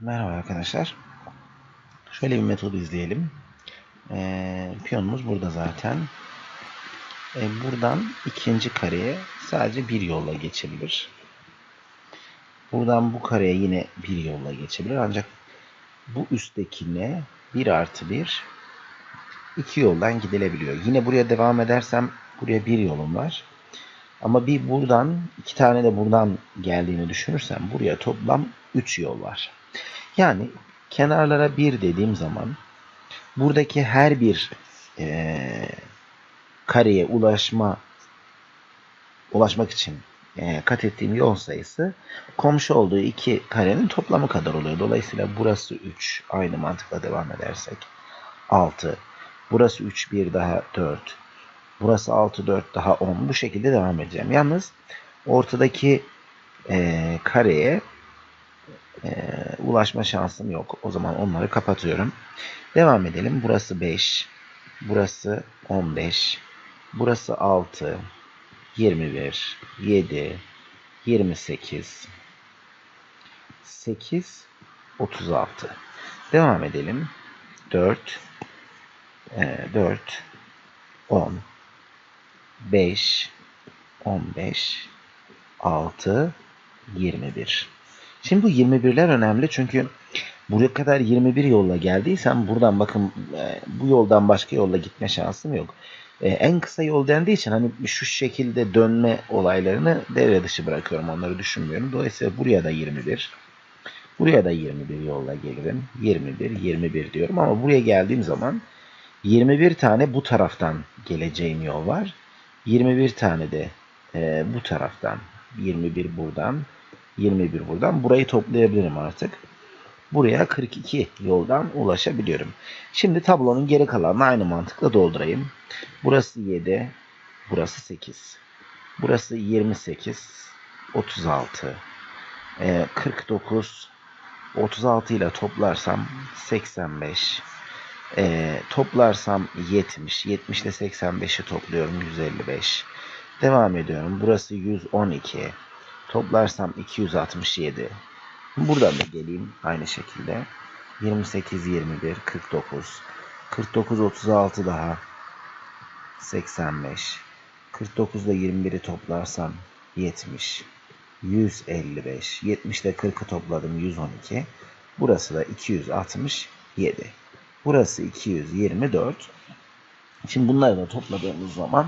Merhaba arkadaşlar. Şöyle bir metodu izleyelim. Ee, piyonumuz burada zaten. Ee, buradan ikinci kareye sadece bir yolla geçebilir. Buradan bu kareye yine bir yolla geçebilir. Ancak bu üsttekine 1 artı 1 iki yoldan gidilebiliyor. Yine buraya devam edersem buraya bir yolum var. Ama bir buradan iki tane de buradan geldiğini düşünürsem buraya toplam 3 yol var. Yani kenarlara 1 dediğim zaman buradaki her bir e, kareye ulaşma ulaşmak için e, kat ettiğim yol sayısı komşu olduğu iki karenin toplamı kadar oluyor. Dolayısıyla burası 3. Aynı mantıkla devam edersek 6. Burası 3, 1 daha 4. Burası 6, 4 daha 10. Bu şekilde devam edeceğim. Yalnız ortadaki e, kareye e, ulaşma şansım yok. O zaman onları kapatıyorum. Devam edelim. Burası 5. Burası 15. Burası 6. 21. 7. 28. 8. 36. Devam edelim. 4. E, 4. 10. 5. 15. 6. 21. Şimdi bu 21'ler önemli çünkü buraya kadar 21 yolla geldiysem buradan bakın e, bu yoldan başka yolla gitme şansım yok. E, en kısa yol dendiği için hani şu şekilde dönme olaylarını devre dışı bırakıyorum. Onları düşünmüyorum. Dolayısıyla buraya da 21. Buraya da 21 yolla gelirim. 21, 21 diyorum ama buraya geldiğim zaman 21 tane bu taraftan geleceğim yol var. 21 tane de e, bu taraftan. 21 buradan. 21 buradan. Burayı toplayabilirim artık. Buraya 42 yoldan ulaşabiliyorum. Şimdi tablonun geri kalanını aynı mantıkla doldurayım. Burası 7. Burası 8. Burası 28. 36. E, 49. 36 ile toplarsam 85. E, toplarsam 70. 70 ile 85'i topluyorum 155. Devam ediyorum. Burası 112. Toplarsam 267. Buradan da geleyim aynı şekilde. 28, 21, 49. 49, 36 daha. 85. 49 ile 21'i toplarsam 70. 155. 70 ile 40'ı topladım 112. Burası da 267. Burası 224. Şimdi bunları da topladığımız zaman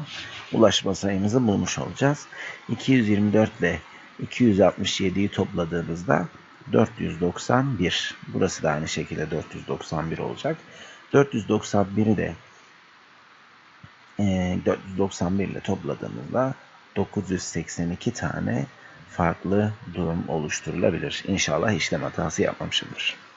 ulaşma sayımızı bulmuş olacağız. 224 ile 267'yi topladığımızda 491. Burası da aynı şekilde 491 olacak. 491'i de e, 491 ile topladığımızda 982 tane farklı durum oluşturulabilir. İnşallah işlem hatası yapmamışımdır.